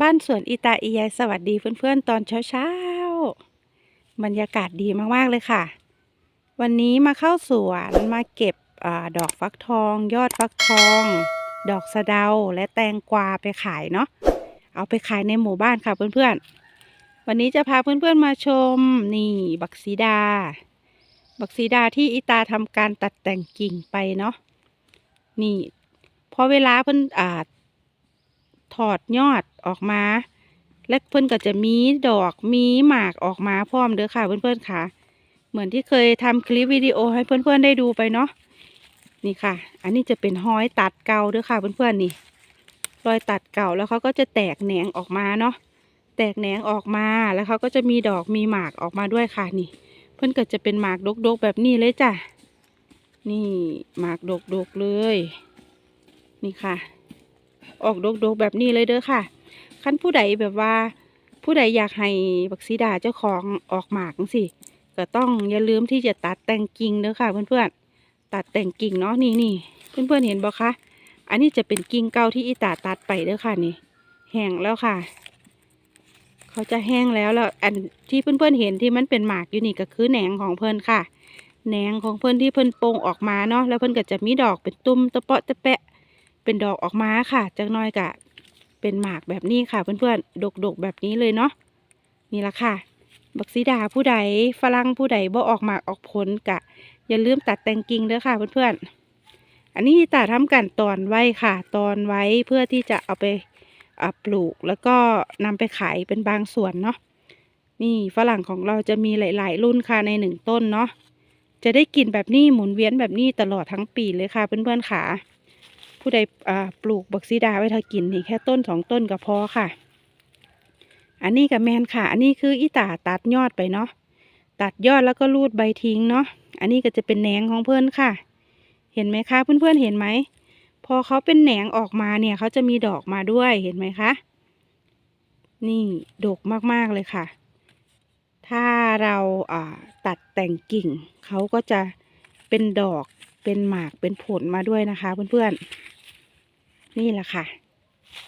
บ้านสวนอิตาอียายสวัสดีเพื่อนๆ ตอนเช้าๆ บรรยากาศดีมากๆเลยค่ะ วันนี้มาเข้าสวนมาเก็บอดอกฟักทอง ยอดฟักทอง ดอกสะเดาและแตงกวาไปขายเนาะเอาไปขายในหมู่บ้านค่ะเพื่อนๆ วันนี้จะพาเพื่อนๆมาชมนี่บักซีดา บักซีดาที่อิตาทำการตัดแต่งกิ่งไปเนาะนี่พอเวลาเพื่อนอ่า ถอดยอดออกมา และเพื่อนก็จะมีดอกมีหมากออกมาพร้อมเด้อค่ะ เพื่อนๆค่ะ เหมือนที่เคยทำคลิปวิดีโอให้เพื่อนๆได้ดูไปเนาะนี่ค่ะ อันนี้จะเป็นห้อยตัดเก่าเด้อค่ะ เพื่อนๆนี่รอยตัดเก่าแล้วเขาก็จะแตกแหนงออกมาเนาะแตกแหนงออกมาแล้วเขาก็จะมีดอกมีหมากออกมาด้วยค่ะนี่ เพื่อนก็จะเป็นหมากดกๆแบบนี้เลยจ้ะนี่หมากดกๆเลย นี่ค่ะ ออกดกๆแบบนี้เลยเด้อค่ะขั้นผู้ใดแบบว่า ผู้ใดอยากให้บักซีดาเจ้าของออกหมากสิก็ต้องอย่าลืมที่จะตัดแต่งกิ่งเด้อค่ะ เพื่อนๆตัดแต่งกิ่งเนาะนี่นี่เพื่อนๆเห็นบ่คะอันนี้จะเป็นกิ่งเก่าที่อีตาตัดไปเด้อค่ะนี่ แห้งแล้วค่ะ เขาจะแห้งแล้วแล้วอันที่เพื่อนๆเห็นที่มันเป็นหมากอยู่นี่ก็คือแหนงของเพื่อนค่ะแหนงของเพื่อนที่เพื่อนโป่งออกมาเนาะแล้วเพื่อนก็จะมีดอกเป็นตุ้มตะเปาะตะแปะ เป็นดอกออกมาค่ะจักน้อยกะเป็นหมากแบบนี้ค่ะ เพื่อนๆ ดกๆแบบนี้เลยเนาะนี่ละค่ะ บักซีดาผู้ใดฝรั่งผู้ใดบ่ออกหมากออกผลกะ อย่าลืมตัดแต่งกิ่งเด้อค่ะ เพื่อนๆ อันนี้ตาทำกันตอนไว้ค่ะ ตอนไว้เพื่อที่จะเอาไปปลูกแล้วก็นำไปขายเป็นบางส่วนเนาะนี่ฝรั่งของเราจะมีหลาย ๆ รุ่นค่ะในหนึ่งต้นเนาะจะได้กินแบบนี้หมุนเวียนแบบนี้ตลอดทั้งปีเลยค่ะ เพื่อนๆค่ะ ผู้ใดปลูกบักซีดาไว้ถ้ากินนี่แค่ต้นสองต้นก็พอค่ะ อันนี้กับแมนค่ะ อันนี้คืออีตาตัดยอดไปเนาะตัดยอดแล้วก็รูดใบทิ้งเนาะอันนี้ก็จะเป็นแหนงของเพื่อนค่ะ เห็นไหมคะเพื่อนๆเห็นไหมพอเขาเป็นแหนงออกมาเนี่ยเขาจะมีดอกมาด้วยเห็นไหมคะ นี่ดกมากๆเลยค่ะ ถ้าเราตัดแต่งกิ่งเขาก็จะเป็นดอกเป็นหมากเป็นผลมาด้วยนะคะเพื่อนๆ นี่แหละค่ะ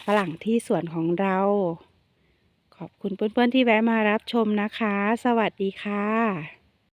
ฝรั่งที่สวนของเรา ขอบคุณเพื่อนๆที่แวะมารับชมนะคะ สวัสดีค่ะ